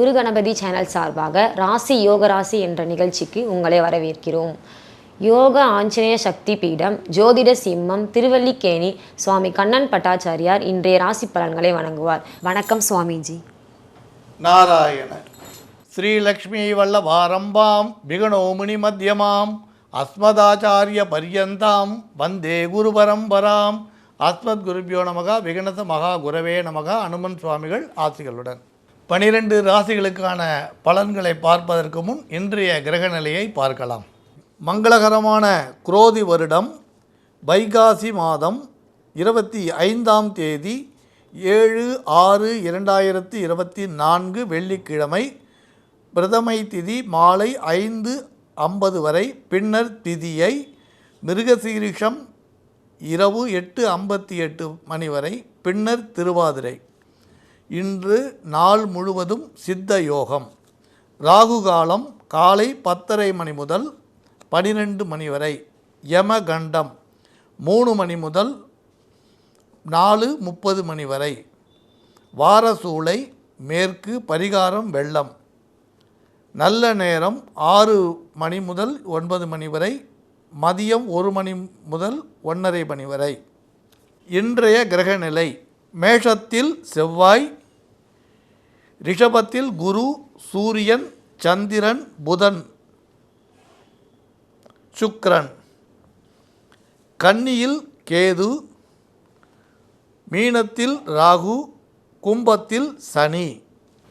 குரு Ganapathi channel சார்பாக ராசி யோக ராசி என்ற நிகழ்ச்சிக்கு உங்களை வரவேற்கிறோம். யோக ஆஞ்சநேய சக்தி பீடம் ஜோதிட சிம்மம் திருவல்லிக்கேணி சுவாமி கண்ணன் பட்டாச்சாரியார் இன்றைய ராசி பலன்களை வணங்குவார். வணக்கம் சுவாமிஜி. நாராயண. ஸ்ரீலக்ஷ்மி வல்லபாரம்பாம் விகணோமுனி மத்தியமாம் அஸ்மதாச்சாரிய பரியந்தாம் வந்தே குரு பரம்பராம் அஸ்மத் குருபியோ நமகா விகணத மகா குரவே நமகா அனுமன் சுவாமிகள் ஆசிகளுடன். பனிரெண்டு ராசிகளுக்கான பலன்களை பார்ப்பதற்கு முன் இன்றைய கிரக நிலையை பார்க்கலாம். மங்களகரமான குரோதி வருடம் வைகாசி மாதம் இருபத்தி ஐந்தாம் தேதி ஏழு ஆறு இரண்டாயிரத்தி இருபத்தி நான்கு வெள்ளிக்கிழமை பிரதமை திதி மாலை ஐந்து ஐம்பது வரை. பின்னர் திதியை மிருகசீரிஷம் இரவு எட்டு ஐம்பத்தி எட்டு மணி வரை. பின்னர் திருவாதிரை. இன்று நாள் முழுவதும் சித்த யோகம். ராகு காலம் காலை பத்தரை மணி முதல் பனிரெண்டு மணி வரை. யமகண்டம் மூணு மணி முதல் நாலு முப்பது மணி வரை. வாரசூளை மேற்கு பரிகாரம் வெள்ளம். நல்ல நேரம் ஆறு மணி முதல் ஒன்பது மணி வரை. மதியம் ஒரு மணி முதல் ஒன்றரை மணி வரை. இன்றைய கிரகநிலை மேஷத்தில் செவ்வாய் ரிஷபத்தில் குரு சூரியன் சந்திரன் புதன் சுக்ரன் கன்னியில் கேது மீனத்தில் ராகு கும்பத்தில் சனி.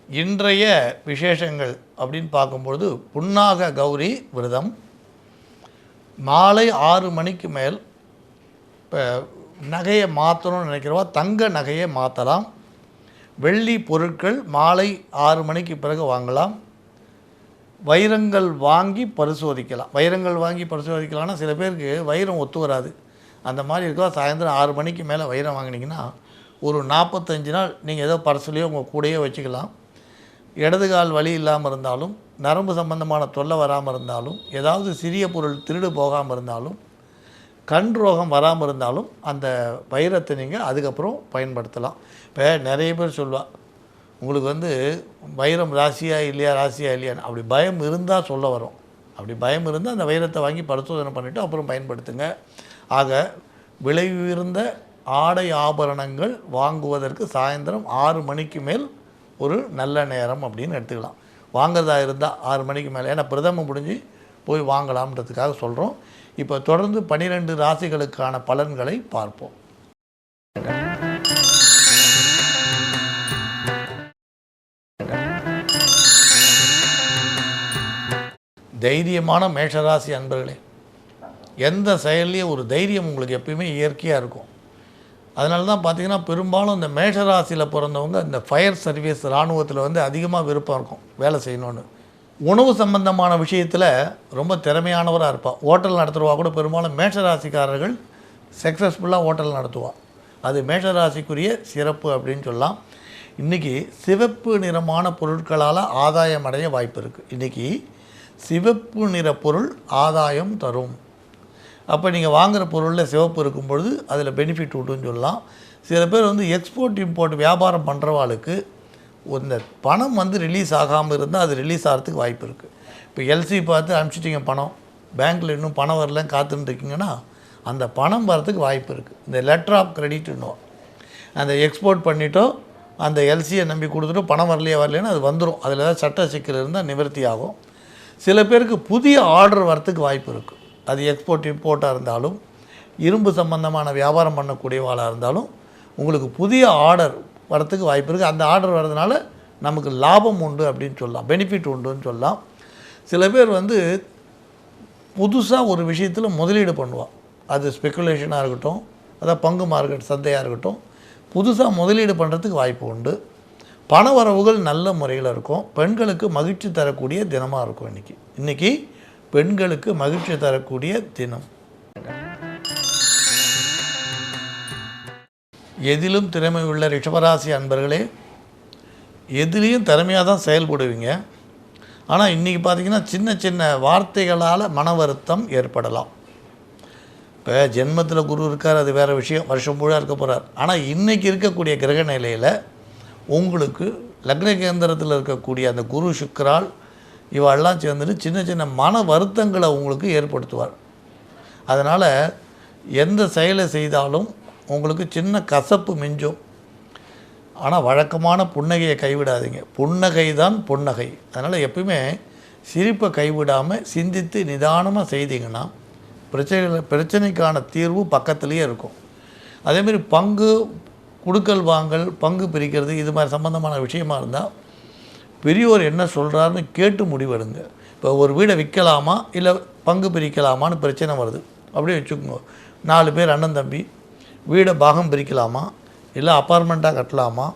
இன்றைய விசேஷங்கள் அப்படின்னு பார்க்கும்பொழுது புன்னாக கௌரி விரதம். மாலை ஆறு மணிக்கு மேல் இப்போ நகையை மாற்றணும்னு நினைக்கிறவா? தங்க நகையை மாற்றலாம் வெள்ளி பொருட்கள் மாலை ஆறு மணிக்கு பிறகு வாங்கலாம். வைரங்கள் வாங்கி பரிசோதிக்கலாம். வைரங்கள் வாங்கி பரிசோதிக்கலாம்னா சில பேருக்கு வைரம் ஒத்து வராது. அந்த மாதிரி இருக்கா சாயந்தரம் ஆறு மணிக்கு மேலே வைரம் வாங்கினீங்கன்னா ஒரு நாற்பத்தஞ்சு நாள் நீங்கள் ஏதோ பர்சுலேயோ உங்கள் கூடையோ வச்சுக்கலாம். இடது கால் வலி இல்லாமல் இருந்தாலும் நரம்பு சம்பந்தமான தொல்லை வராமல் இருந்தாலும் ஏதாவது சிறிய பொருள் திருடு போகாமல் இருந்தாலும் கண் ரோகம் வராமல் இருந்தாலும் அந்த வைரத்தை நீங்கள் அதுக்கப்புறம் பயன்படுத்தலாம். இப்போ நிறைய பேர் சொல்லுவாள் உங்களுக்கு வந்து வைரம் ராசியா இல்லையா ராசியா இல்லையான்னு. அப்படி பயம் இருந்தால் சொல்ல வரும். அப்படி பயம் இருந்தால் அந்த வைரத்தை வாங்கி பரிசோதனை பண்ணிவிட்டு அப்புறம் பயன்படுத்துங்க. ஆக விலை உயர்ந்த ஆடை ஆபரணங்கள் வாங்குவதற்கு சாயந்தரம் ஆறு மணிக்கு மேல் ஒரு நல்ல நேரம் அப்படின்னு எடுத்துக்கலாம். வாங்குறதா இருந்தால் ஆறு மணிக்கு மேலே ஏன்னா பிரதமம் முடிஞ்சு போய் வாங்கலாம்ன்றதுக்காக சொல்கிறோம் இப்போ தொடர்ந்து பனிரெண்டு ராசிகளுக்கான பலன்களை பார்ப்போம். தைரியமான மேஷராசி அன்பர்களே எந்த செயல்லையும் ஒரு தைரியம் உங்களுக்கு எப்பயுமே இயற்கையாக இருக்கும். அதனால தான் பார்த்தீங்கன்னா பெரும்பாலும் இந்த மேஷராசியில் பிறந்தவங்க இந்த ஃபயர் சர்வீஸ் இராணுவத்தில் வந்து அதிகமாக விருப்பம் இருக்கும் வேலை செய்யணும்னு. உணவு சம்பந்தமான விஷயத்தில் ரொம்ப திறமையானவராக இருப்பாள் ஹோட்டல் நடத்துகிறவா கூட பெரும்பாலும் மேஷராசிக்காரர்கள் சக்ஸஸ்ஃபுல்லாக ஹோட்டல் நடத்துவா. அது மேஷராசிக்குரிய சிறப்பு அப்படின்னு சொல்லலாம். இன்றைக்கி சிவப்பு நிறமான பொருட்களால் ஆதாயம் அடைய வாய்ப்பு இருக்குது இன்றைக்கி சிவப்பு நிற பொருள் ஆதாயம் தரும். அப்போ நீங்கள் வாங்குகிற பொருளில் சிவப்பு இருக்கும் பொழுது அதில் பெனிஃபிட் உண்டுன்னு சொல்லலாம். சில பேர் வந்து எக்ஸ்போர்ட் இம்போர்ட் வியாபாரம் பண்ணுறவாளுக்கு இந்த பணம் வந்து ரிலீஸ் ஆகாமல் இருந்தால் அது ரிலீஸ் ஆகிறதுக்கு வாய்ப்பு இருக்குது இப்போ எல்சி பார்த்து அனுப்பிச்சிட்டிங்க பணம். பேங்க்கில் இன்னும் பணம் வரலன்னு காத்துட்டு இருக்கீங்கன்னா அந்த பணம் வரத்துக்கு வாய்ப்பு இருக்குது இந்த லெட்டர் ஆஃப் கிரெடிட்னுவோம் அந்த எக்ஸ்போர்ட் பண்ணிட்டோ அந்த எல்சியை நம்பி கொடுத்துட்டோ பணம் வரலையே வரலைன்னா அது வந்துடும் அதில் ஏதாவது சட்ட சிக்கல் இருந்தால் நிவர்த்தி ஆகும். சில பேருக்கு புதிய ஆர்டர் வரத்துக்கு வாய்ப்பு இருக்குது அது எக்ஸ்போர்ட் இம்போர்ட்டாக இருந்தாலும் இரும்பு சம்பந்தமான வியாபாரம் பண்ணக்கூடியவாளாக இருந்தாலும் உங்களுக்கு புதிய ஆர்டர் வரத்துக்கு வாய்ப்பு இருக்குது அந்த ஆர்டர் வர்றதுனால நமக்கு லாபம் உண்டு அப்படின்னு சொல்லலாம். பெனிஃபிட் உண்டுன்னு சொல்லலாம். சில பேர் வந்து புதுசாக ஒரு விஷயத்தில் முதலீடு பண்ணுவாள் அது ஸ்பெக்குலேஷனாக இருக்கட்டும் அதாவது பங்கு மார்க்கெட் சந்தையாக இருக்கட்டும் புதுசாக முதலீடு பண்ணுறதுக்கு வாய்ப்பு உண்டு. பண வரவுகள் நல்ல முறையில் இருக்கும். பெண்களுக்கு மகிழ்ச்சி தரக்கூடிய தினமாக இருக்கும் இன்றைக்கி இன்றைக்கி பெண்களுக்கு மகிழ்ச்சி தரக்கூடிய தினம். எதிலும் திறமை உள்ள ரிஷபராசி அன்பர்களே எதிலையும் திறமையாக தான் செயல்படுவீங்க. ஆனால் இன்றைக்கி பார்த்தீங்கன்னா சின்ன சின்ன வார்த்தைகளால் மன வருத்தம் ஏற்படலாம். இப்போ ஜென்மத்தில் குரு இருக்கார் அது வேறு விஷயம். வருஷம் முழுவதும் இருக்க போகிறார் ஆனால் இன்றைக்கி இருக்கக்கூடிய கிரக நிலையில் உங்களுக்கு லக்ன கேந்திரத்தில் இருக்கக்கூடிய அந்த குரு சுக்கரால் இவெல்லாம் சேர்ந்துட்டு சின்ன சின்ன மன வருத்தங்களை உங்களுக்கு ஏற்படுத்துவார். அதனால் எந்த செயலை செய்தாலும் உங்களுக்கு சின்ன கசப்பு மிஞ்சும். ஆனால் வழக்கமான புன்னகையை கைவிடாதீங்க. புன்னகை தான் புன்னகை. அதனால் எப்பயுமே சிரிப்பை கைவிடாமல் சிந்தித்து நிதானமாக செய்தீங்கன்னா பிரச்சனை பிரச்சனைக்கான தீர்வு பக்கத்துலேயே இருக்கும். அதேமாரி பங்கு குடுக்கல் வாங்கல் பங்கு பிரிக்கிறது இது மாதிரி சம்மந்தமான விஷயமா இருந்தால் பெரியோர் என்ன சொல்கிறாருன்னு கேட்டு முடிவெடுங்க. இப்போ ஒரு வீடை விற்கலாமா? இல்லை பங்கு பிரிக்கலாமான்னு பிரச்சனை வருது. அப்படியே வச்சுக்கோங்க. நாலு பேர் அண்ணன் தம்பி வீடை பாகம் பிரிக்கலாமா? இல்லை அப்பார்ட்மெண்ட்டாக கட்டலாமா?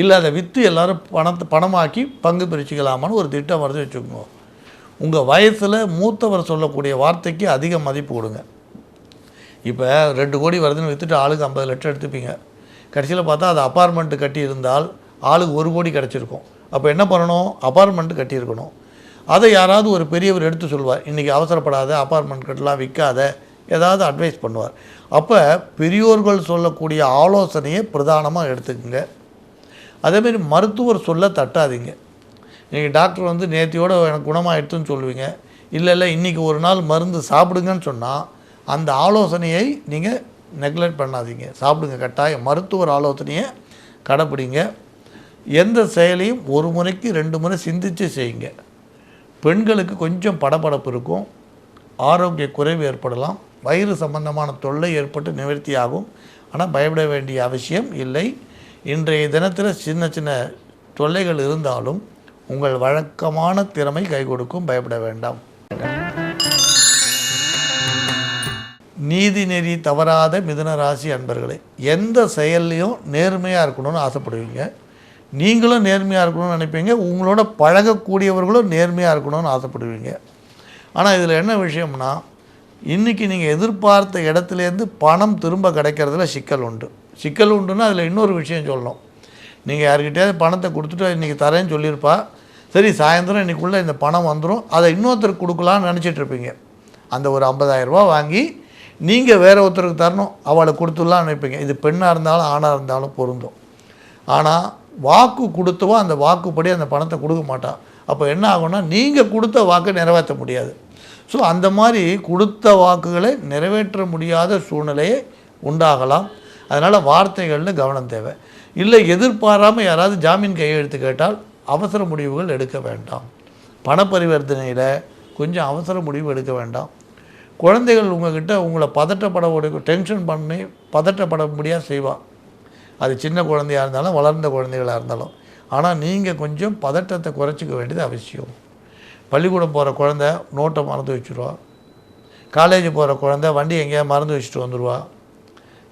இல்லை அதை விற்று எல்லாரும் பணத்தை பணமாக்கி பங்கு பிரிச்சுக்கலாமான்னு ஒரு திட்டம் வருது வச்சுக்கோங்க. உங்கள் வயசில் மூத்தவர் சொல்லக்கூடிய வார்த்தைக்கு அதிக மதிப்பு கொடுங்க. இப்போ ரெண்டு கோடி வருதுன்னு விற்றுட்டு ஆளுக்கு ஐம்பது லட்சம் எடுத்துப்பீங்க. கடைசியில் பார்த்தா அது அப்பார்ட்மெண்ட்டு கட்டியிருந்தால் ஆளுக்கு ஒரு கோடி கிடச்சிருக்கும். அப்போ என்ன பண்ணணும்? அப்பார்ட்மெண்ட்டு கட்டியிருக்கணும். அதை யாராவது ஒரு பெரியவர் எடுத்து சொல்வார். இன்றைக்கி அவசரப்படாத அப்பார்ட்மெண்ட் கட்டலாம் விற்காத ஏதாவது அட்வைஸ் பண்ணுவார். அப்போ பெரியோர்கள் சொல்லக்கூடிய ஆலோசனையை பிரதானமாக எடுத்துக்கோங்க. அதேமாரி மருத்துவர் சொல்ல தட்டாதீங்க. நீங்கள் டாக்டர் வந்து நேத்தியோட எனக்கு குணமாகிடுதுன்னு சொல்லுவீங்க. இல்லை இல்லை இன்றைக்கி ஒரு நாள் மருந்து சாப்பிடுங்கன்னு சொன்னால் அந்த ஆலோசனையை நீங்கள் நெக்லெக்ட் பண்ணாதீங்க. சாப்பிடுங்க கட்டாயம். மருத்துவர் ஆலோசனையை கடைப்பிடிங்க. எந்த செயலையும் ஒரு முறைக்கு ரெண்டு முறை சிந்தித்து செய்யுங்க. பெண்களுக்கு கொஞ்சம் படபடப்பு இருக்கும். ஆரோக்கிய குறைவு ஏற்படலாம். வயிறு சம்பந்தமான தொல்லை ஏற்பட்டு நிவர்த்தியாகும். ஆனால் பயப்பட வேண்டிய அவசியம் இல்லை. இன்றைய தினத்தில் சின்ன சின்ன தொல்லைகள் இருந்தாலும் உங்கள் வழக்கமான திறமை கை கொடுக்கும் பயப்பட வேண்டாம். நீதி நெறி தவறாத மிதுன ராசி அன்பர்களே எந்த செயல்லையும் நேர்மையாக இருக்கணும்னு ஆசைப்படுவீங்க. நீங்களும் நேர்மையாக இருக்கணும்னு நினைப்பீங்க. உங்களோட பழகக்கூடியவர்களும் நேர்மையாக இருக்கணும்னு ஆசைப்படுவீங்க. ஆனால் இதில் என்ன விஷயம்னா இன்றைக்கி நீங்கள் எதிர்பார்த்த இடத்துலேருந்து பணம் திரும்ப கிடைக்கிறதுல சிக்கல் உண்டு. சிக்கல் உண்டுன்னா அதில் இன்னொரு விஷயம் சொல்லணும். நீங்கள் யார்கிட்டயாவது பணத்தை கொடுத்துட்டு இன்றைக்கி தரேன்னு சொல்லியிருப்பா. சரி சாயந்தரம் இன்னைக்குள்ளே இந்த பணம் வந்துடும் அதை இன்னொருத்தருக்கு கொடுக்கலான்னு நினச்சிட்ருப்பீங்க அந்த ஒரு ஐம்பதாயிரரூபா வாங்கி நீங்கள் வேறு ஒருத்தருக்கு தரணும் அவளை கொடுத்துடலாம் நினைப்பீங்க. இது பெண்ணாக இருந்தாலும் ஆணாக இருந்தாலும் பொருந்தும். ஆனால் வாக்கு கொடுத்தவோ அந்த வாக்குப்படி அந்த பணத்தை கொடுக்க மாட்டான் அப்போ என்ன ஆகும்னா நீங்கள் கொடுத்த வாக்கை நிறைவேற்ற முடியாது. ஸோ அந்த மாதிரி கொடுத்த வாக்குகளை நிறைவேற்ற முடியாத சூழ்நிலையே உண்டாகலாம். அதனால் வார்த்தைகளில் கவனம் தேவை. இல்லை எதிர்பாராமல் யாராவது ஜாமீன் கையெழுத்து கேட்டால் அவசர முடிவுகள் எடுக்க வேண்டாம். பண பரிவர்த்தனையில் கொஞ்சம் அவசர முடிவு எடுக்க வேண்டாம். குழந்தைகள் உங்ககிட்ட உங்களை பதட்டப்பட டென்ஷன் பண்ணி பதட்டப்பட முடியாது செய்வான் அது சின்ன குழந்தையாக இருந்தாலும் வளர்ந்த குழந்தைகளாக இருந்தாலும். ஆனால் நீங்கள் கொஞ்சம் பதட்டத்தை குறைச்சிக்க வேண்டியது அவசியம். பள்ளிக்கூடம் போகிற குழந்தை நோட்டை மறந்து வச்சுருவா. காலேஜ் போகிற குழந்தை வண்டி எங்கேயாவது மறந்து வச்சுட்டு வந்துடுவா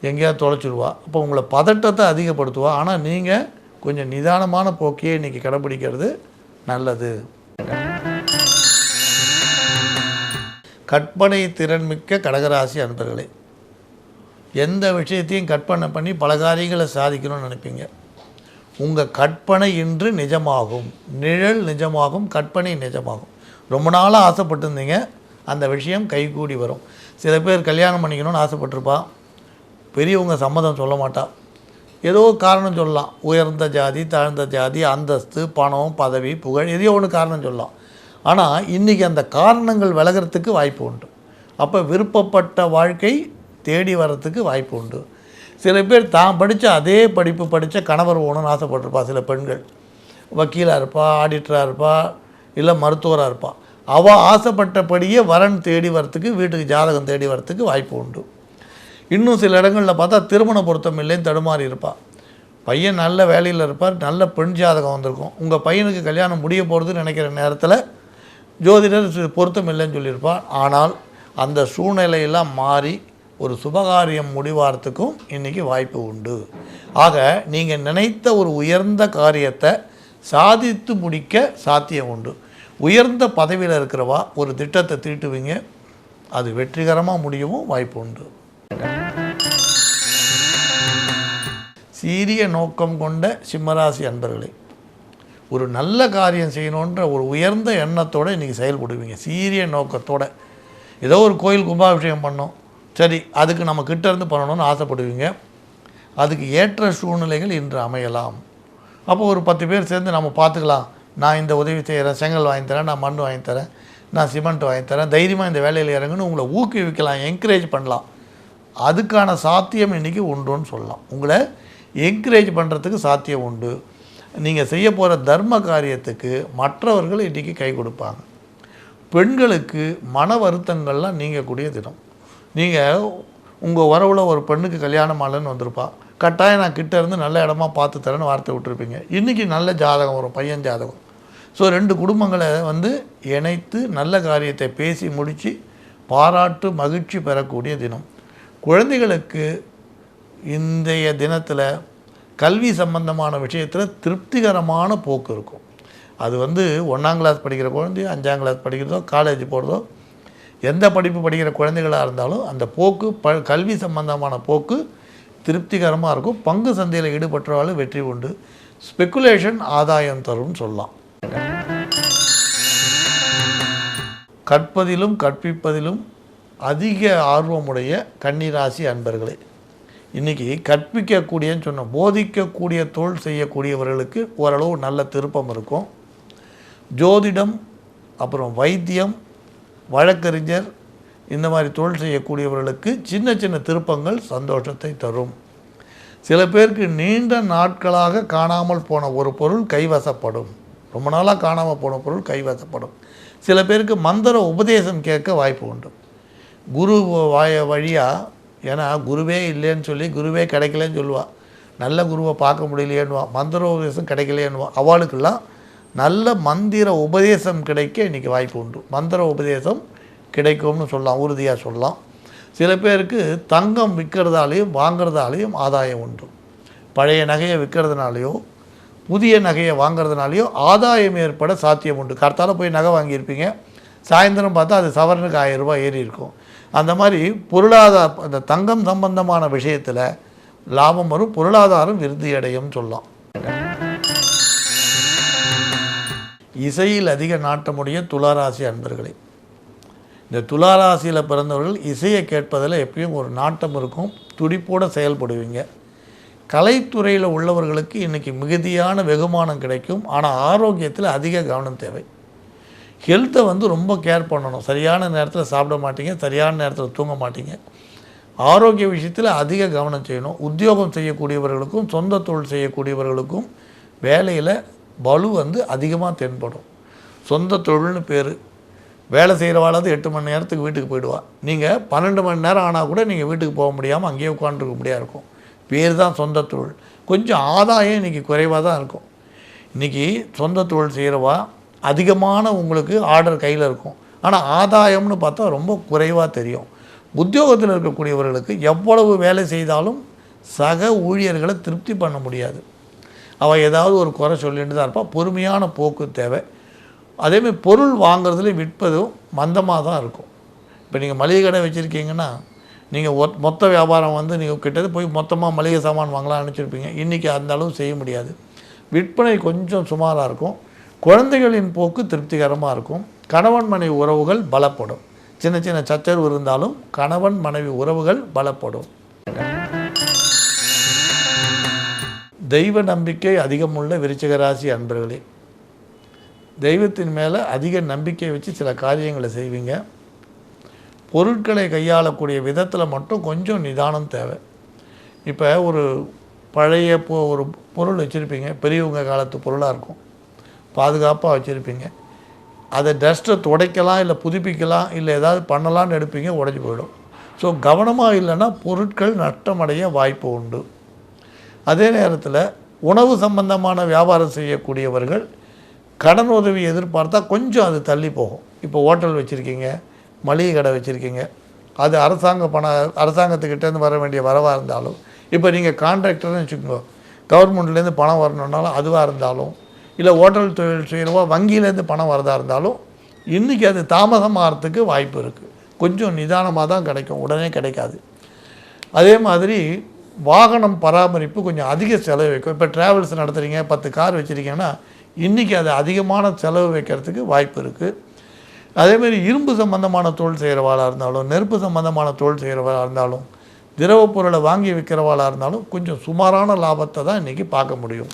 எங்கேயாவது தொலைச்சிடுவா அப்போ உங்களை பதட்டத்தை அதிகப்படுத்துவா. ஆனால் நீங்கள் கொஞ்சம் நிதானமான போக்கையே இன்றைக்கி கடைப்பிடிக்கிறது நல்லது. கற்பனை திறன்மிக்க கடகராசி அன்பர்களே எந்த விஷயத்தையும் கற்பனை பண்ணி பல காரியங்களை சாதிக்கணும்னு நினைப்பீங்க. உங்கள் கற்பனை இன்று நிஜமாகும். நிழல் நிஜமாகும் கற்பனை நிஜமாகும். ரொம்ப நாளாக ஆசைப்பட்டிருந்தீங்க அந்த விஷயம் கைகூடி வரும். சில பேர் கல்யாணம் பண்ணிக்கணும்னு ஆசைப்பட்டிருப்பா பெரியவங்க சம்மதம் சொல்ல மாட்டா. ஏதோ காரணம் சொல்லலாம். உயர்ந்த ஜாதி தாழ்ந்த ஜாதி அந்தஸ்து பணம் பதவி புகழ் எதையோ ஒன்று காரணம் சொல்லலாம். ஆனால் இன்றைக்கி அந்த காரணங்கள் விலகிறதுக்கு வாய்ப்பு உண்டு. அப்போ விருப்பப்பட்ட வாழ்க்கை தேடி வர்றதுக்கு வாய்ப்பு உண்டு. சில பேர் தான் படித்த அதே படிப்பு படித்த கணவர் ஓணும்னு ஆசைப்பட்டிருப்பா சில பெண்கள். வக்கீலாக இருப்பா ஆடிட்டராக இருப்பா இல்லை மருத்துவராக இருப்பா. அவள் ஆசைப்பட்டபடியே வரன் தேடி வரத்துக்கு வீட்டுக்கு ஜாதகம் தேடி வரத்துக்கு வாய்ப்பு உண்டு. இன்னும் சில இடங்களில் பார்த்தா திருமண பொருத்தம் இல்லைன்னு தடுமாறி இருப்பாள் பையன் நல்ல வேலையில் இருப்பார் நல்ல பெண் ஜாதகம் வந்திருக்கும். உங்கள் பையனுக்கு கல்யாணம் முடிய போகிறதுன்னு நினைக்கிற நேரத்தில் ஜோதிடர் பொருத்தம் இல்லைன்னு சொல்லியிருப்பார் ஆனால் அந்த சூழ்நிலையெல்லாம் மாறி ஒரு சுபகாரியம் முடிவாரத்துக்கும் இன்றைக்கி வாய்ப்பு உண்டு. ஆக நீங்கள் நினைத்த ஒரு உயர்ந்த காரியத்தை சாதித்து முடிக்க சாத்தியம் உண்டு. உயர்ந்த பதவியில் இருக்கிறவா ஒரு திட்டத்தை தீட்டுவீங்க. அது வெற்றிகரமாக முடியவும் வாய்ப்பு உண்டு. சீரிய நோக்கம் கொண்ட சிம்மராசி அன்பர்களே ஒரு நல்ல காரியம் செய்யணுன்ற ஒரு உயர்ந்த எண்ணத்தோடு இன்றைக்கி செயல்படுவீங்க. சீரிய நோக்கத்தோடு. ஏதோ ஒரு கோயில் கும்பாபிஷேகம் பண்ணோம். சரி அதுக்கு நம்ம கிட்டேருந்து பண்ணணும்னு ஆசைப்படுவீங்க. அதுக்கு ஏற்ற சூழ்நிலைகள் இன்று அமையலாம். அப்போ ஒரு பத்து பேர் சேர்ந்து நம்ம பார்த்துக்கலாம். நான் இந்த உதவி செய்கிறேன் செங்கல் வாங்கி தரேன் நான் மண் வாங்கி தரேன் நான் சிமெண்ட் வாங்கி தரேன் தைரியமாக இந்த வேலையில் இறங்குன்னு உங்களை ஊக்குவிக்கலாம் என்கரேஜ் பண்ணலாம். அதுக்கான சாத்தியம் இன்றைக்கி உண்டுன்னு சொல்லலாம். உங்களை என்கரேஜ் பண்ணுறதுக்கு சாத்தியம் உண்டு. நீங்கள் செய்ய போகிற தர்ம காரியத்துக்கு மற்றவர்கள் இன்றைக்கி கை கொடுப்பாங்க. பெண்களுக்கு மன வருத்தங்கள்லாம் நீங்கக்கூடிய தினம். நீங்கள் உங்கள் உறவில் ஒரு பெண்ணுக்கு கல்யாணம் ஆலன்னு வந்திருப்பா. கட்டாயம் நான் கிட்ட இருந்து நல்ல இடமா பார்த்து தரேன்னு வார்த்தை விட்டுருப்பீங்க. இன்றைக்கி நல்ல ஜாதகம் வரும் பையன் ஜாதகம். ஸோ ரெண்டு குடும்பங்களை வந்து இணைத்து நல்ல காரியத்தை பேசி முடித்து பாராட்டு மகிழ்ச்சி பெறக்கூடிய தினம். குழந்தைகளுக்கு இன்றைய தினத்தில் கல்வி சம்பந்தமான விஷயத்தில் திருப்திகரமான போக்கு இருக்கும். அது வந்து ஒன்றாம் கிளாஸ் படிக்கிற குழந்தையோ அஞ்சாம் கிளாஸ் படிக்கிறதோ காலேஜ் போகிறதோ எந்த படிப்பு படிக்கிற குழந்தைகளாக இருந்தாலும் அந்த போக்கு ப கல்வி சம்பந்தமான போக்கு திருப்திகரமாக இருக்கும். பங்கு சந்தையில் ஈடுபட்டவாலும் வெற்றி உண்டு. ஸ்பெக்குலேஷன் ஆதாயம் தரும்னு சொல்லலாம். கற்பதிலும் கற்பிப்பதிலும் அதிக ஆர்வமுடைய கன்னிராசி அன்பர்களே இன்றைக்கி கற்பிக்கக்கூடியன்னு சொன்னோம். போதிக்கக்கூடிய தொழில் செய்யக்கூடியவர்களுக்கு ஓரளவு நல்ல திருப்பம் இருக்கும். ஜோதிடம் அப்புறம் வைத்தியம் வழக்கறிஞர் இந்த மாதிரி தொழில் செய்யக்கூடியவர்களுக்கு சின்ன சின்ன திருப்பங்கள் சந்தோஷத்தை தரும். சில பேருக்கு நீண்ட நாட்களாக காணாமல் போன ஒரு பொருள் கைவசப்படும். ரொம்ப நாளாக காணாமல் போன பொருள் கைவசப்படும். சில பேருக்கு மந்திர உபதேசம் கேட்க வாய்ப்பு உண்டு. குரு வாய வழியாக ஏன்னா குருவே இல்லைன்னு சொல்லி குருவே கிடைக்கலன்னு சொல்லுவாள் நல்ல குருவை பார்க்க முடியலையேன்னுவா. மந்திர உபதேசம் கிடைக்கலையேன்னுவா. அவளுக்கெல்லாம் நல்ல மந்திர உபதேசம் கிடைக்க இன்றைக்கி வாய்ப்பு உண்டு. மந்திர உபதேசம் கிடைக்கும்னு சொல்லலாம் உறுதியாக சொல்லலாம். சில பேருக்கு தங்கம் விற்கிறதாலையும் வாங்குறதாலையும் ஆதாயம் உண்டு. பழைய நகையை விற்கிறதுனாலையோ புதிய நகையை வாங்குறதுனாலையோ ஆதாயம் ஏற்பட சாத்தியம் உண்டு. கர்த்தால போய் நகை வாங்கியிருப்பீங்க. சாயந்தரம் பார்த்தா அது சவரனுக்கு ஆயிரம் ரூபாய் ஏறி இருக்கும். அந்த மாதிரி பொருளாதார அந்த தங்கம் சம்பந்தமான விஷயத்தில் லாபம் வரும் பொருளாதாரம் விருத்தி அடையும் சொல்லலாம். இசையில் அதிக நாட்டமுடைய துளாராசி அன்பர்களே இந்த துளாராசியில் பிறந்தவர்கள் இசையை கேட்பதில் எப்பயும் ஒரு நாட்டம் இருக்கும் துடிப்போடு செயல்படுவீங்க. கலைத்துறையில் உள்ளவர்களுக்கு இன்றைக்கி மிகுதியான வெகுமானம் கிடைக்கும் ஆனால் ஆரோக்கியத்தில் அதிக கவனம் தேவை. ஹெல்த்தை வந்து ரொம்ப கேர் பண்ணணும். சரியான நேரத்தில் சாப்பிட மாட்டீங்க சரியான நேரத்தில் தூங்க மாட்டீங்க. ஆரோக்கிய விஷயத்தில் அதிக கவனம் செய்யணும். உத்தியோகம் செய்யக்கூடியவர்களுக்கும் சொந்த தொழில் செய்யக்கூடியவர்களுக்கும் வேலையில் பலு வந்து அதிகமாக தென்படும். சொந்த தொழில்னு பேர். வேலை செய்கிறவாளாவது எட்டு மணி நேரத்துக்கு வீட்டுக்கு போயிடுவா. நீங்கள் பன்னெண்டு மணி நேரம் ஆனால் கூட நீங்கள் வீட்டுக்கு போக முடியாமல் அங்கேயே உட்காந்துருக்க முடியாது இருக்கும். பேர் தான் சொந்த தொழில். கொஞ்சம் ஆதாயம் இன்றைக்கி குறைவாக தான் இருக்கும். இன்றைக்கி சொந்த தொழில் செய்கிறவா அதிகமான உங்களுக்கு ஆர்டர் கையில் இருக்கும். ஆனால் ஆதாயம்னு பார்த்தா ரொம்ப குறைவாக தெரியும். உத்தியோகத்தில் இருக்கக்கூடியவர்களுக்கு எவ்வளவு வேலை செய்தாலும் சக ஊழியர்களை திருப்தி பண்ண முடியாது. அவள் ஏதாவது ஒரு குறை சொல்லிட்டு தான் இருப்பாள் பொறுமையான போக்கு தேவை. அதேமாதிரி பொருள் வாங்குறதுலையும் விற்பதும் மந்தமாக தான் இருக்கும். இப்போ நீங்கள் மளிகை கடை வச்சுருக்கீங்கன்னா நீங்கள் ஒத் மொத்த வியாபாரம் வந்து நீங்கள் கிட்டது போய் மொத்தமாக மளிகை சாமான் வாங்கலாம்னு நினச்சிருப்பீங்க. இன்றைக்கி அந்த அளவு செய்ய முடியாது. விற்பனை கொஞ்சம் சுமாராக இருக்கும். குழந்தைகளின் போக்கு திருப்திகரமாக இருக்கும். கணவன் மனைவி உறவுகள் பலப்படும். சின்ன சின்ன சச்சரவு இருந்தாலும் கணவன் மனைவி உறவுகள் பலப்படும். தெய்வ நம்பிக்கை அதிகமுள்ள விருச்சிக ராசி அன்பர்களே தெய்வத்தின் மேலே அதிக நம்பிக்கை வச்சு சில காரியங்களை செய்வீங்க. பொருட்களை கையாளக்கூடிய விதத்தில் மட்டும் கொஞ்சம் நிதானம் தேவை. இப்போ ஒரு பழைய பொ ஒரு பொருள் வச்சுருப்பீங்க. பெரியவங்க காலத்து பொருளாக இருக்கும். பாதுகாப்பாக வச்சுருப்பீங்க. அதை டஸ்ட்டை துடைக்கலாம் இல்லை புதுப்பிக்கலாம் இல்லை ஏதாவது பண்ணலான்னு எடுப்பீங்க உடஞ்சி போயிடும். ஸோ கவனமாக இல்லைன்னா பொருட்கள் நஷ்டமடைய வாய்ப்பு உண்டு. அதே நேரத்தில் உணவு சம்பந்தமான வியாபாரம் செய்யக்கூடியவர்கள் கடன் உதவி எதிர்பார்த்தா கொஞ்சம் அது தள்ளி போகும். இப்போ ஹோட்டல் வச்சுருக்கீங்க மளிகை கடை வச்சுருக்கீங்க அது அரசாங்க பண அரசாங்கத்துக்கிட்டேருந்து வர வேண்டிய வரவாக இருந்தாலும் இப்போ நீங்கள் கான்ட்ராக்டர்னு வச்சுக்கோங்க கவர்மெண்ட்லேருந்து பணம் வரணுன்னாலும் அதுவாக இருந்தாலும் இல்லை ஹோட்டல் தொழில் செய்கிறவா வங்கியிலேருந்து பணம் வரதா இருந்தாலும் இன்றைக்கி அது தாமதமாகிறதுக்கு வாய்ப்பு இருக்குது கொஞ்சம் நிதானமாக தான் கிடைக்கும். உடனே கிடைக்காது. அதே மாதிரி வாகனம் பராமரிப்பு கொஞ்சம் அதிக செலவு வைக்கும். இப்போ ட்ராவல்ஸ் நடத்துகிறீங்க பத்து கார் வச்சுருக்கீங்கன்னா இன்றைக்கி அது அதிகமான செலவு வைக்கிறதுக்கு வாய்ப்பு இருக்குது அதேமாரி இரும்பு சம்பந்தமான தொழில் செய்கிறவாளாக இருந்தாலும் நெருப்பு சம்பந்தமான தொழில் செய்கிறவளாக இருந்தாலும் திரவ பொருளை வாங்கி விற்கிறவாளாக இருந்தாலும் கொஞ்சம் சுமாரான லாபத்தை தான் இன்றைக்கி பார்க்க முடியும்.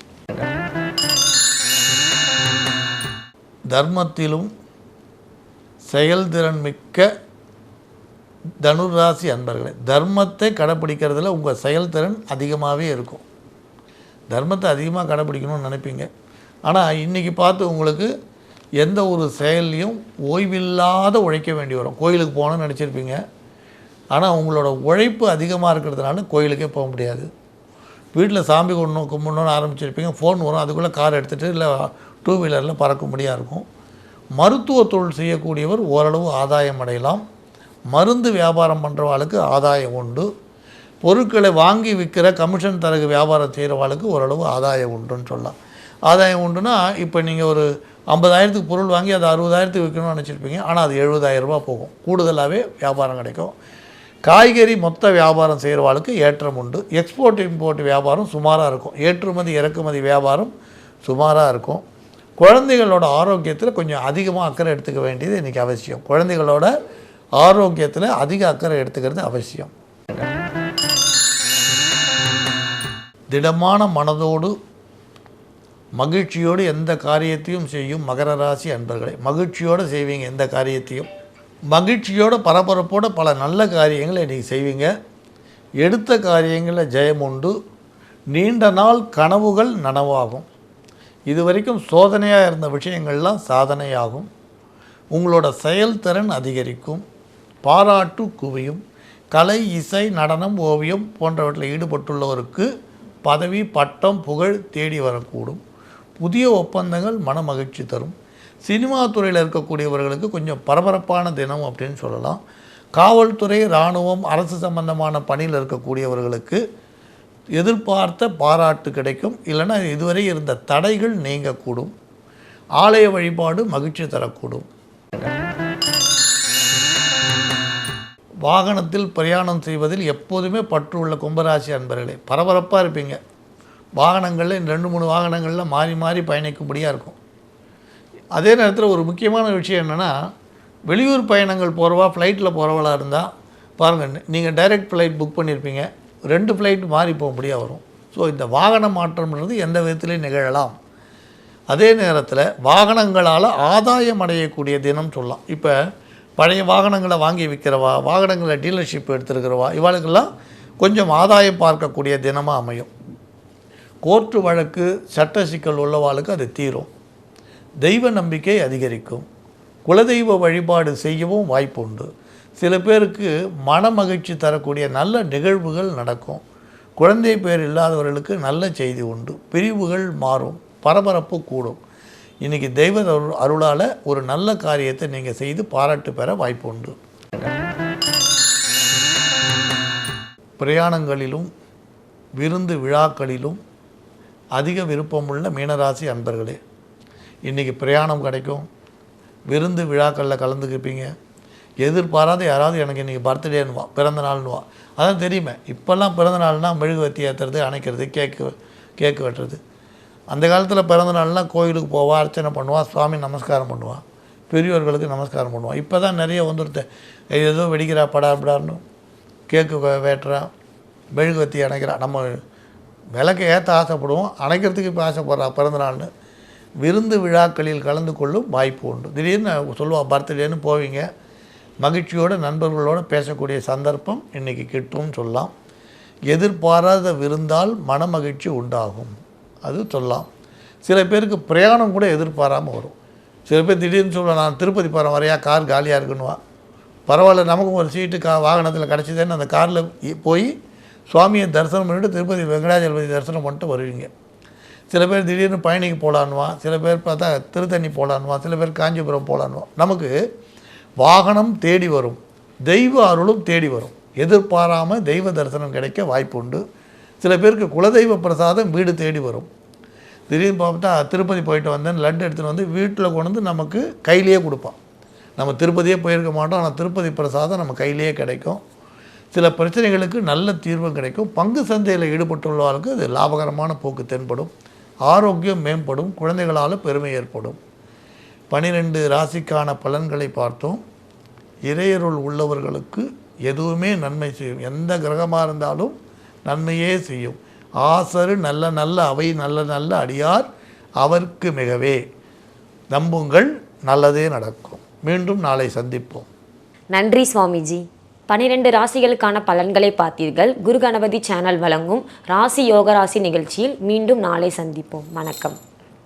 தர்மத்திலும் செயல்திறன் மிக்க தனுராசி அன்பர்களே தர்மத்தை கடைப்பிடிக்கிறதுல உங்கள் செயல்திறன் அதிகமாகவே இருக்கும். தர்மத்தை அதிகமாக கடைப்பிடிக்கணும்னு நினைப்பீங்க. ஆனால் இன்றைக்கி பார்த்து உங்களுக்கு எந்த ஒரு செயல்லையும் ஓய்வில்லாத உழைக்க வேண்டி வரும். கோயிலுக்கு போகணும்னு நினச்சிருப்பீங்க. ஆனால் உங்களோட உழைப்பு அதிகமாக இருக்கிறதுனால கோயிலுக்கே போக முடியாது. வீட்டில் சாமி கொண்டு கும்பிடணும்னு ஆரம்பிச்சிருப்பீங்க. ஃபோன் வரும் அதுக்குள்ளே கார் எடுத்துகிட்டு இல்லை டூ வீலரில் பறக்கும்படியாக இருக்கும். மருத்துவ தொழில் செய்யக்கூடியவர் ஓரளவு ஆதாயம் அடையலாம். மருந்து வியாபாரம் பண்ணுறவாளுக்கு ஆதாயம் உண்டு. பொருட்களை வாங்கி விற்கிற கமிஷன் தரகு வியாபாரம் செய்கிறவாளுக்கு ஓரளவு ஆதாயம் உண்டுன்னு சொல்லலாம். ஆதாயம் உண்டுன்னா இப்போ நீங்கள் ஒரு ஐம்பதாயிரத்துக்கு பொருள் வாங்கி அதை அறுபதாயிரத்துக்கு விற்கணும்னு நினச்சிருப்பீங்க. ஆனால் அது 70000 ரூபாய் போகும். கூடுதலாகவே வியாபாரம் கிடைக்கும். காய்கறி மொத்த வியாபாரம் செய்கிறவாளுக்கு ஏற்றம் உண்டு. எக்ஸ்போர்ட் இம்போர்ட் வியாபாரம் சுமாராக இருக்கும். ஏற்றுமதி இறக்குமதி வியாபாரம் சுமாராக இருக்கும். குழந்தைகளோட ஆரோக்கியத்தில் கொஞ்சம் அதிகமாக அக்கறை எடுத்துக்க வேண்டியது இன்றைக்கி அவசியம். குழந்தைகளோட ஆரோக்கியத்தில் அதிக அக்கறை எடுத்துக்கிறது அவசியம். திடமான மனதோடு மகிழ்ச்சியோடு எந்த காரியத்தையும் செய்யும் மகர ராசி அன்பர்களை. மகிழ்ச்சியோடு செய்வீங்க எந்த காரியத்தையும். மகிழ்ச்சியோட பரபரப்போடு பல நல்ல காரியங்களை நீங்கள் செய்வீங்க. எடுத்த காரியங்களில் ஜெயம் உண்டு. நீண்ட நாள் கனவுகள் நனவாகும். இது வரைக்கும் சோதனையாக இருந்த விஷயங்கள்லாம் சாதனையாகும். உங்களோட செயல்திறன் அதிகரிக்கும். பாராட்டு குவியும். கலை இசை நடனம் ஓவியம் போன்றவற்றில் ஈடுபட்டுள்ளவருக்கு பதவி பட்டம் புகழ் தேடி வரக்கூடும். புதிய ஒப்பந்தங்கள் மன மகிழ்ச்சி தரும். சினிமா துறையில் இருக்கக்கூடியவர்களுக்கு கொஞ்சம் பரபரப்பான தினம் அப்படின்னு சொல்லலாம். காவல்துறை இராணுவம் அரசு சம்பந்தமான பணியில் இருக்கக்கூடியவர்களுக்கு எதிர்பார்த்த பாராட்டு கிடைக்கும். இல்லைன்னா இதுவரை இருந்த தடைகள் நீங்கக்கூடும். ஆலய வழிபாடு மகிழ்ச்சி தரக்கூடும். வாகனத்தில் பிரயாணம் செய்வதில் எப்போதுமே பற்று உள்ள கும்பராசி அன்பர்களே பரபரப்பாக இருப்பீங்க. வாகனங்களில் ரெண்டு மூணு வாகனங்களில் மாறி மாறி பயணிக்கும்படியாக இருக்கும். அதே நேரத்தில் ஒரு முக்கியமான விஷயம் என்னென்னா வெளியூர் பயணங்கள் போகிறவா ஃப்ளைட்டில் போகிறவளா இருந்தால் பாருங்கள் நீங்கள் டைரக்ட் ஃப்ளைட் புக் பண்ணியிருப்பீங்க ரெண்டு ஃப்ளைட் மாறி போகும்படியாக வரும். ஸோ இந்த வாகன மாற்றம்ன்றது எந்த விதத்திலையும் நிகழலாம்? அதே நேரத்தில் வாகனங்களால் ஆதாயம் அடையக்கூடிய தினம் சொல்லலாம். இப்போ பழைய வாகனங்களை வாங்கி விற்கிறவா வாகனங்களை டீலர்ஷிப் எடுத்துருக்கிறவா இவாளுக்கெல்லாம் கொஞ்சம் ஆதாயம் பார்க்கக்கூடிய தினமாக அமையும். கோர்ட்டு வழக்கு சட்ட சிக்கல் உள்ளவாளுக்கு அது தீரும். தெய்வ நம்பிக்கை அதிகரிக்கும். குலதெய்வ வழிபாடு செய்யவும் வாய்ப்பு உண்டு. சில பேருக்கு மன மகிழ்ச்சி தரக்கூடிய நல்ல நிகழ்வுகள் நடக்கும். குழந்தை பேர் இல்லாதவர்களுக்கு நல்ல செய்தி உண்டு. பிரிவுகள் மாறும். பரபரப்பு கூடும். இன்றைக்கி தெய்வ அருள் அருளால் ஒரு நல்ல காரியத்தை நீங்கள் செய்து பாராட்டு பெற வாய்ப்பு உண்டு. பிரயாணங்களிலும் விருந்து விழாக்களிலும் அதிக விருப்பமுள்ள மீனராசி அன்பர்களே இன்றைக்கி பிரயாணம் கிடைக்கும். விருந்து விழாக்களில் கலந்துக்கிப்பீங்க எதிர்பாராத யாராவது எனக்கு இன்றைக்கி பர்த்டேன்னுவான் பிறந்த நாள்னுவான் அதான் தெரியுமே. இப்போல்லாம் பிறந்த நாள்னால் மெழுகுவத்தி ஏற்றுறது அணைக்கிறது கேக்கு கேக்கு வெட்டுறது. அந்த காலத்தில் பிறந்த நாள்னால் கோயிலுக்கு போவான் அர்ச்சனை பண்ணுவான் சுவாமி நமஸ்காரம் பண்ணுவான் பெரியோர்களுக்கு நமஸ்காரம் பண்ணுவான் இப்போ தான் நிறைய வந்துருத்த ஏதோ வெடிக்கிறா படா படான்னு கேக்கு வேட்டுறான் மெழுகுவத்தி அணைக்கிறான் நம்ம விளக்கு ஏற்ற ஆசைப்படுவோம் அணைக்கிறதுக்கு இப்போ ஆசைப்படுறா பிறந்தநாள்னு விருந்து விழாக்களில் கலந்து கொள்ளும் வாய்ப்பு உண்டு. திடீர்னு சொல்லுவாள் பர்த்டேன்னு போவீங்க. மகிழ்ச்சியோடு நண்பர்களோடு பேசக்கூடிய சந்தர்ப்பம் இன்றைக்கி கிட்டும்னு சொல்லலாம். எதிர்பாராத விருந்தால் மனமகிழ்ச்சி உண்டாகும். அது சொல்லலாம். சில பேருக்கு பிரயாணம் கூட எதிர்பாராமல் வரும். சில பேர் திடீர்னு சொல்லுவேன் நான் திருப்பதி போகிறேன் வரையா? கார் காலியாக இருக்குன்னுவா பரவாயில்ல நமக்கும் ஒரு சீட்டு கா வாகனத்தில் கிடச்சிதேன்னு அந்த காரில் போய் சுவாமியை தரிசனம் பண்ணிட்டு திருப்பதி வெங்கடாஜலபதி தரிசனம் பண்ணிட்டு வருவீங்க. சில பேர் திடீர்னு பயணிக்கு போகலான்னுவான் சில பேர் பார்த்தா திருத்தணி போகலான்னுவா சில பேர் காஞ்சிபுரம் போகலான்னுவா நமக்கு வாகனம் தேடி வரும். தெய்வ அருளும் தேடி வரும். எதிர்பாராமல் தெய்வ தரிசனம் கிடைக்க வாய்ப்பு உண்டு சில பேருக்கு குலதெய்வ பிரசாதம் வீடு தேடி வரும். திடீர்னு பார்த்தா திருப்பதி போயிட்டு வந்தேன் லட்டு எடுத்துகிட்டு வந்து வீட்டில் கொண்டு வந்து நமக்கு கையிலேயே கொடுப்பான். நம்ம திருப்பதியே போயிருக்க மாட்டோம் ஆனால் திருப்பதி பிரசாதம் நம்ம கையிலேயே கிடைக்கும். சில பிரச்சனைகளுக்கு நல்ல தீர்வு கிடைக்கும். பங்கு சந்தையில் ஈடுபட்டுள்ளவர்களுக்கு அது லாபகரமான போக்கு தென்படும். ஆரோக்கியம் மேம்படும். குழந்தைகளால் பெருமை ஏற்படும். பனிரெண்டு ராசிக்கான பலன்களை பார்த்தோம். இறையருள் உள்ளவர்களுக்கு எதுவுமே நன்மை செய்யும். எந்த கிரகமாக இருந்தாலும் நன்மையே செய்யும். ஆசரு நல்ல நல்ல அவை நல்ல நல்ல அடியார் அவர்க்கு மிகவே. நம்புங்கள் நல்லதே நடக்கும். மீண்டும் நாளை சந்திப்போம். நன்றி சுவாமிஜி. பனிரெண்டு ராசிகளுக்கான பலன்களை பார்த்தீர்கள். குரு கணபதி சேனல் வழங்கும் ராசி யோகராசி நிகழ்ச்சியில் மீண்டும் நாளை சந்திப்போம். வணக்கம்.